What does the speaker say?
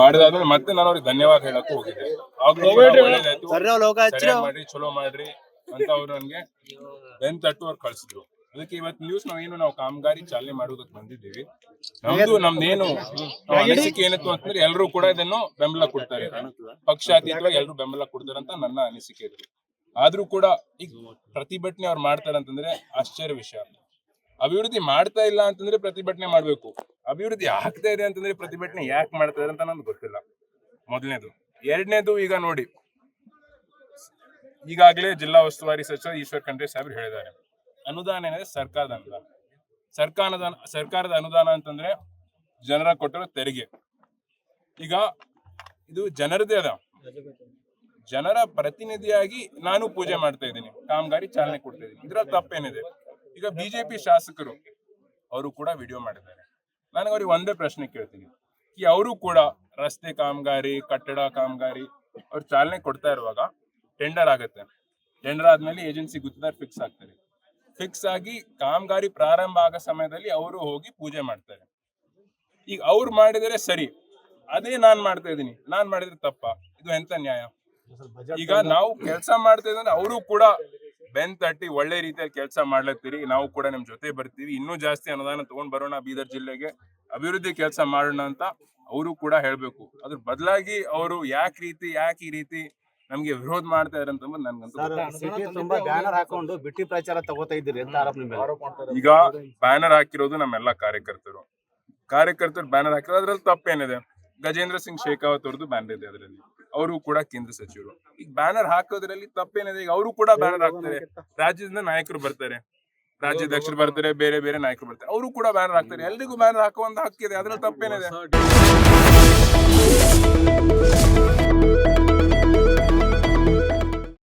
ಮಾಡಿದಾದ್ಮೇಲೆ ಮತ್ತೆ ನಾನು ಅವ್ರಿಗೆ ಧನ್ಯವಾದ ಹೇಳಕ್ ಹೋಗಿದ್ದೆ. ಆಗ್ಲೂ ಕೂಡ ಒಳ್ಳೇದಾಯ್ತು ಸರಿಯಾಗ್ ಮಾಡ್ರಿ ಚಲೋ ಮಾಡ್ರಿ ಅಂತ ಅವ್ರು ನನ್ಗೆ ಬೆನ್ ತಟ್ಟು ಅವ್ರು ಕಳ್ಸಿದ್ರು. ಅದಕ್ಕೆ ಇವತ್ತು ನ್ಯೂಸ್ ನಾವೇನು ಏನು ನಾವು ಕಾಮಗಾರಿ ಚಾಲನೆ ಮಾಡುವುದಕ್ಕೆ ಬಂದಿದ್ದೀವಿ. ನಮ್ದು ನಮ್ದೇನು ಅನಿಸಿಕೆ ಏನಿತ್ತು ಅಂತಂದ್ರೆ ಎಲ್ಲರೂ ಕೂಡ ಇದನ್ನು ಬೆಂಬಲ ಕೊಡ್ತಾರೆ. ಪಕ್ಷಾತೀತವಾಗಿ ಎಲ್ಲರೂ ಬೆಂಬಲ ಕೊಡ್ತಾರೆ ಅಂತ ನನ್ನ ಅನಿಸಿಕೆ ಇತ್ತು ಆದ್ರೂ ಕೂಡ ಈಗ ಪ್ರತಿಭಟನೆ ಅವ್ರು ಮಾಡ್ತಾರೆ ಅಂತಂದ್ರೆ ಆಶ್ಚರ್ಯ ವಿಷಯ. ಅಭಿವೃದ್ಧಿ ಮಾಡ್ತಾ ಇಲ್ಲ ಅಂತಂದ್ರೆ ಪ್ರತಿಭಟನೆ ಮಾಡ್ಬೇಕು. ಅಭಿವೃದ್ಧಿ ಆಗ್ತಾ ಇದೆ ಅಂತಂದ್ರೆ ಪ್ರತಿಭಟನೆ ಯಾಕೆ ಮಾಡ್ತಾರೆ ಅಂತ ನನಗೆ ಗೊತ್ತಿಲ್ಲ. ಮೊದಲನೇದು. ಎರಡನೇದು ಈಗ ನೋಡಿ. ಈಗಾಗಲೇ ಜಿಲ್ಲಾ ಉಸ್ತುವಾರಿ ಸಚಿವ ಈಶ್ವರ್ ಖಂಡ್ರೆ ಸಾಹೇಬ್ರು ಹೇಳಿದ್ದಾರೆ. ಅನುದಾನ ಏನಿದೆ ಸರ್ಕಾರದ ಅನುದಾನ. ಸರ್ಕಾರದ ಸರ್ಕಾರದ ಅನುದಾನ ಅಂತಂದ್ರೆ ಜನರ ಕೊಟ್ಟಿರೋ ತೆರಿಗೆ. ಈಗ ಇದು ಜನರದೇ ಅದ. ಜನರ ಪ್ರತಿನಿಧಿಯಾಗಿ ನಾನು ಪೂಜೆ ಮಾಡ್ತಾ ಇದ್ದೀನಿ. ಕಾಮಗಾರಿ ಚಾಲನೆ ಕೊಡ್ತಾ ಇದ್ದೀನಿ. ಇದ್ರ ತಪ್ಪೇನಿದೆ. ಈಗ ಬಿಜೆಪಿ ಶಾಸಕರು, ಅವರು ಕೂಡ ವಿಡಿಯೋ ಮಾಡಿದ್ದಾರೆ. ನನಗೆ ಅವ್ರಿಗೆ ಒಂದೇ ಪ್ರಶ್ನೆ ಕೇಳ್ತೀನಿ. ಈ ಅವರು ಕೂಡ ರಸ್ತೆ ಕಾಮಗಾರಿ ಕಟ್ಟಡ ಕಾಮಗಾರಿ ಅವ್ರು ಚಾಲನೆ ಕೊಡ್ತಾ ಇರುವಾಗ ಟೆಂಡರ್ ಆಗುತ್ತೆ. ಟೆಂಡರ್ ಆದ್ಮೇಲೆ ಏಜೆನ್ಸಿ ಗುತ್ತಿದಾರ್ ಫಿಕ್ಸ್ ಆಗ್ತಾರೆ. ಫಿಕ್ಸ್ ಆಗಿ ಕಾಮಗಾರಿ ಪ್ರಾರಂಭ ಆಗೋ ಸಮಯದಲ್ಲಿ ಅವರು ಹೋಗಿ ಪೂಜೆ ಮಾಡ್ತಾರೆ. ಈಗ ಅವ್ರು ಮಾಡಿದರೆ ಸರಿ. ಅದೇ ನಾನ್ ಮಾಡ್ತಾ ಇದ್ದೀನಿ. ನಾನ್ ಮಾಡಿದ್ರೆ ತಪ್ಪ. ಇದು ಎಂತ ನ್ಯಾಯ? ಈಗ ನಾವು ಕೆಲಸ ಮಾಡ್ತಾ ಇದ್ರೆ ಅವರು ಕೂಡ ಬೆನ್ ತಟ್ಟಿ ಒಳ್ಳೆ ರೀತಿಯಲ್ಲಿ ಕೆಲಸ ಮಾಡ್ಲತ್ತೀರಿ ನಾವು ಕೂಡ ನಿಮ್ ಜೊತೆ ಬರ್ತೀವಿ. ಇನ್ನೂ ಜಾಸ್ತಿ ಅನುದಾನ ತಗೊಂಡ್ ಬರೋಣ ಬೀದರ್ ಜಿಲ್ಲೆಗೆ. ಅಭಿವೃದ್ಧಿ ಕೆಲಸ ಮಾಡೋಣ ಅಂತ ಅವರು ಕೂಡ ಹೇಳ್ಬೇಕು. ಅದ್ರ ಬದಲಾಗಿ ಅವರು ಯಾಕೆ ರೀತಿ ಯಾಕೆ ಈ ರೀತಿ ನಮ್ಗೆ ವಿರೋಧ ಮಾಡ್ತಾ ಇದಾರೆ ಅಂತ ನನ್ಗಂತೂ ತುಂಬಾ ಬ್ಯಾನರ್ ಹಾಕೊಂಡು ಬಿಟ್ಟಿ ಪ್ರಚಾರ ತಗೋತಾ ಇದ್ದೀರಿ ಅಂತ ಆರೋಪ ನಿಮ್ಮ ಈಗ ಬ್ಯಾನರ್ ಹಾಕಿರೋದು ನಮ್ಮೆಲ್ಲ ಕಾರ್ಯಕರ್ತರು. ಕಾರ್ಯಕರ್ತರು ಬ್ಯಾನರ್ ಹಾಕಿರೋ ಅದ್ರಲ್ಲಿ ತಪ್ಪೇನಿದೆ. ಗಜೇಂದ್ರ ಸಿಂಗ್ ಶೇಖಾವತ್ ಅವ್ರದ್ದು ಬ್ಯಾನರ್ ಇದೆ ಅದರಲ್ಲಿ. ಅವರು ಕೂಡ ಕೇಂದ್ರ ಸಚಿವರು. ಈಗ ಬ್ಯಾನರ್ ಹಾಕೋದ್ರಲ್ಲಿ ತಪ್ಪೇನಿದೆ ಈಗ ಅವರು ಕೂಡ ಬ್ಯಾನರ್ ಹಾಕ್ತಾರೆ. ರಾಜ್ಯದಿಂದ ನಾಯಕರು ಬರ್ತಾರೆ. ರಾಜ್ಯಾಧ್ಯಕ್ಷರು ಬರ್ತಾರೆ ಬೇರೆ ಬೇರೆ ನಾಯಕರು ಬರ್ತಾರೆ. ಅವರು ಕೂಡ ಬ್ಯಾನರ್ ಹಾಕ್ತಾರೆ. ಎಲ್ರಿಗೂ ಬ್ಯಾನರ್ ಹಾಕುವಂತ ಹಕ್ಕಿದೆ. ಅದ್ರಲ್ಲಿ ತಪ್ಪೇನಿದೆ.